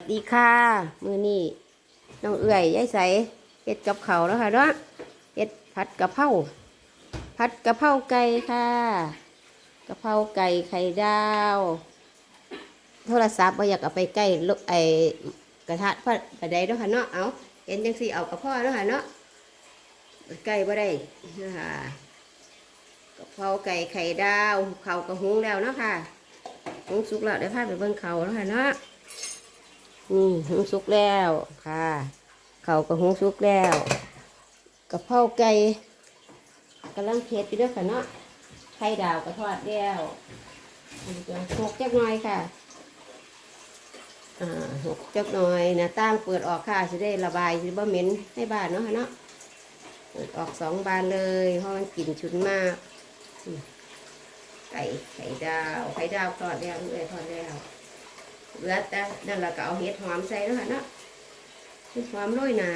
สวัสดีค่ะมือนี่น้องเอื่อยยายใสเฮ็ดกับเขาแล้วค่ะเนาะเฮ็ดผัดกะเพราผัดกะเพราไก่ค่ะกะเพราไก่ไข่ดาว โทรศัพท์บ่อยากเอาไปใกล้ลูกไอ้กระทะพระประใดเนาะค่ะเนาะเอาเห็นจังสีเอากระเพาะเนาะค่ะเนาะใกล้บ่ได้นะคะกะเพราไก่ไข่ดาวเขากระหุงแล้วเนาะค่ะหุงสุกแล้วเดี๋ยวพาไปเบิ่งเขาวเนาะค่ะเนาะ นี่หุงสุกแล้วค่ะเขาวก็หุงสุกแล้วกะเพราไก่กำลังเผ็ดอยู่ด้วยค่ะเนาะไข่ดาวก็ทอดแล้วอันนี้ก็หกจักหน่อยค่ะอ่าหกจักหน่อยนะตั้งเปิดออกค่ะจะได้ระบายจะบ่เหม็นให้บ้านเนาะค่ะเนาะเปิดออกสองบานเลยเพราะมันกลิ่นฉุนมากไก่ไข่ดาวไข่ดาวทอดแล้วเอ้ยทอดแล้ว เหลือแต่นั่นเราก็เอาเห็ดหอมใส่แล้วค่ะเนาะเห็ดหอมโรยหนา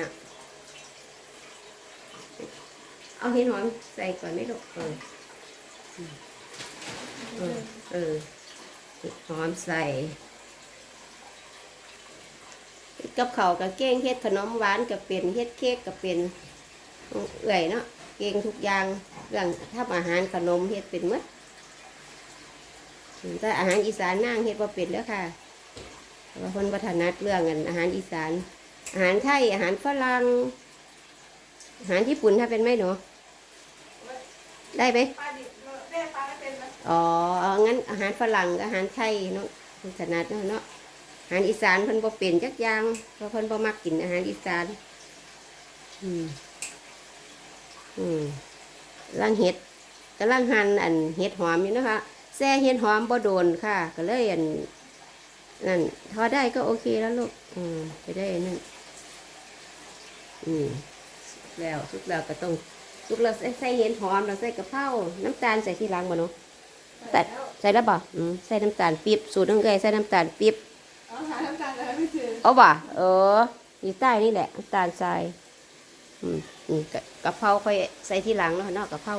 เอาเห็ดหอมใส่ก่อนไม่ลูกเออเออเออเห็ดหอมใส่กับเขากับเก้งเฮ็ดขนมหวานกับเป็นเฮ็ดเค้กกับเป็นเอื่อยเนาะเก่งทุกอย่างเรื่องทำอาหารขนมเฮ็ดเป็นหมดแต่อาหารอีสานนั่งเฮ็ดว่าเป็นแล้วค่ะ ว่าคนวัฒนัดเรื่องกันอาหารอีสาน อาหารไทยอาหารฝรั่งอาหารญี่ปุ่นถ้าเป็นไหมหนูได้ไหมปลาดิบแม่ปลาไม่เป็นไหมอ๋องั้นอาหารฝรั่งกับอาหารไทยเนาะคนถนัดเนาะเนาะอาหารอีสานเพิ่นบ่เป็นจักอย่างเพราะเพิ่นบ่มักกินอาหารอีสาน อืมอืมล่างเห็ดกำลังหั่นอันเห็ดหอมอยู่นะคะแซ่เห็ดหอมบ่โดนค่ะ ก็เลยอัน นั่นทอได้ก็โอเคแล้วลูกอืมไปได้นั่นอืมสุกแล้วสุกแล้วก็ต้องสุกแล้วใส่ใส่เห็นหอมเราใส่กะเพราน้ำตาลใส่ที่หลังบ่เนาะแต่ใส่แล้วบ่อืมใส่น้ำตาลปี๊บสูตรน้องเกยใส่น้ำตาลปี๊บเอาหาน้ำตาลอะไรไม่ถึงเอาบ่เอออยู่ใต้นี่แหละน้ำตาลทรายอืมนี่กะกะเพราค่อยใส่ที่หลังเนาะเนาะกะเพรา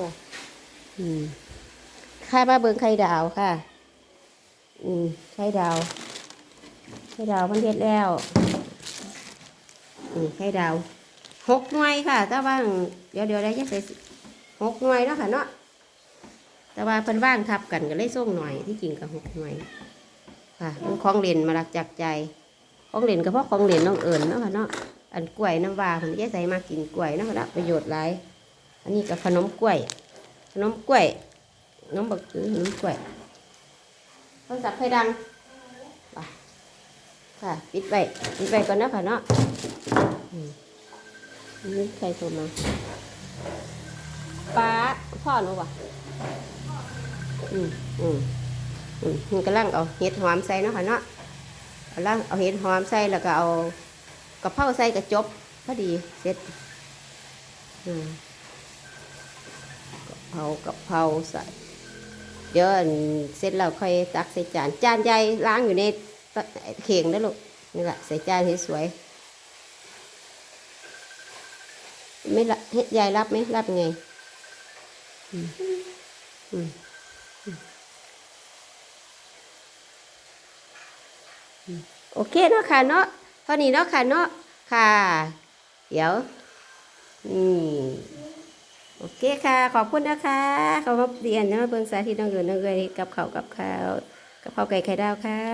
อืมข้ามาเบิ่งไข่ดาวค่ะ อืมไข่ดาว ไข่ดาวมันเฮ็ดแล้วอืมไข่ดาวหกหน่วยค่ะ แต่ว่าเดี๋ยวเดี๋ยวได้จะใส่หกหน่วยแล้วค่ะเนาะแต่ว่าเพิ่นว่างทับกันก็เลยส่งหน่อยที่จริงกับหกหน่วยค่ะมันของเล่นมาลักจากใจของเล่นก็เพราะของเล่นน้องเอิญเนาะค่ะเนาะอันกล้วยน้ำวาคนยายใส่มากินกล้วยเนาะค่ะเนาะประโยชน์หลายอันนี้กับขนมกล้วย ขนมกล้วยขนมบักคือขนมกล้วยโทรศัพท์ไฟดัง ค่ะปิดไว้ปิดไว้ก่อนนะค่ะเนาะนี่ใครโทรมาป้าพ่อหนูวะอืมอืมอืมมันกำลังเอาเห็ดหอมใส่เนาะค่ะเนาะกำลังเอาเห็ดหอมใส่แล้วก็เอากระเพราใส่กระจบพอดีเสร็จอืมกะเพรากระเพราใส่เดี๋ยวเสร็จแล้วค่อยตักใส่จานจานใหญ่ล้างอยู่ใน เข่งนะลูกนี่แหละใส่จานให้สวยไม่ละให้ยายรับไหมรับไงโอเคเนาะค่ะเนาะเท่านี้เนาะค่ะเนาะค่ะ เดี๋ยวนี่โอเคค่ะ ขอบคุณนะคะขอบคุณเรียนนะเบิ่งสาธิตน้องเอิญน้องเอิญกับเขากับเขากับข้าวไก่ไข่ดาวค่ะ